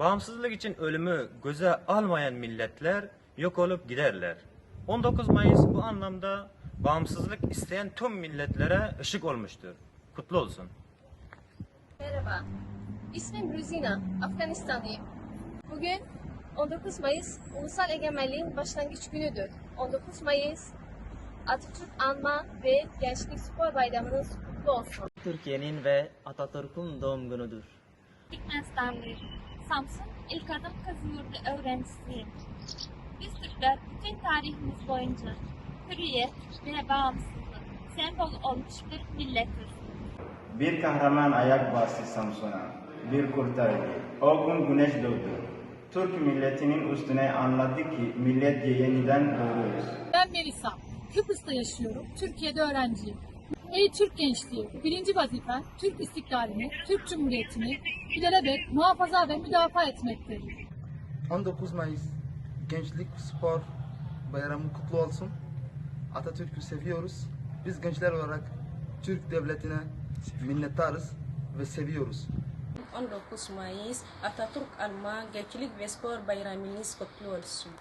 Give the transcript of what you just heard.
Bağımsızlık için ölümü göze almayan milletler yok olup giderler. 19 Mayıs bu anlamda bağımsızlık isteyen tüm milletlere ışık olmuştur. Kutlu olsun. Merhaba, ismim Ruzina, Afganistanlıyım. Bugün 19 Mayıs Ulusal Egemenliğin başlangıç günüdür. 19 Mayıs Atatürk Anma ve Gençlik Spor Bayramınız kutlu olsun. Türkiye'nin ve Atatürk'ün doğum günüdür. Türkmenistanlıyım. Samsun İlk Adım Kazı Yurdu öğrencisiyim. Biz Türkler bütün tarihimiz boyunca hürriyet ve bağımsızlık sembol olmuş bir milletiz. Bir kahraman ayak bastı Samsun'a, bir kurtardı. O gün güneş doğdu. Türk milletinin üstüne anladı ki millet yeniden doğuyoruz. Ben Melisa. Kıbrıs'ta yaşıyorum. Türkiye'de öğrenciyim. Ey Türk gençliği, birinci vazifen Türk istiklalini, Türk Cumhuriyeti'ni ilelebet muhafaza ve müdafaa etmektir. 19 Mayıs Gençlik Spor Bayramı kutlu olsun. Atatürk'ü seviyoruz. Biz gençler olarak Türk devletine minnettarız ve seviyoruz. 19 Mayıs Atatürk Alma Gençlik ve Spor Bayramınız kutlu olsun.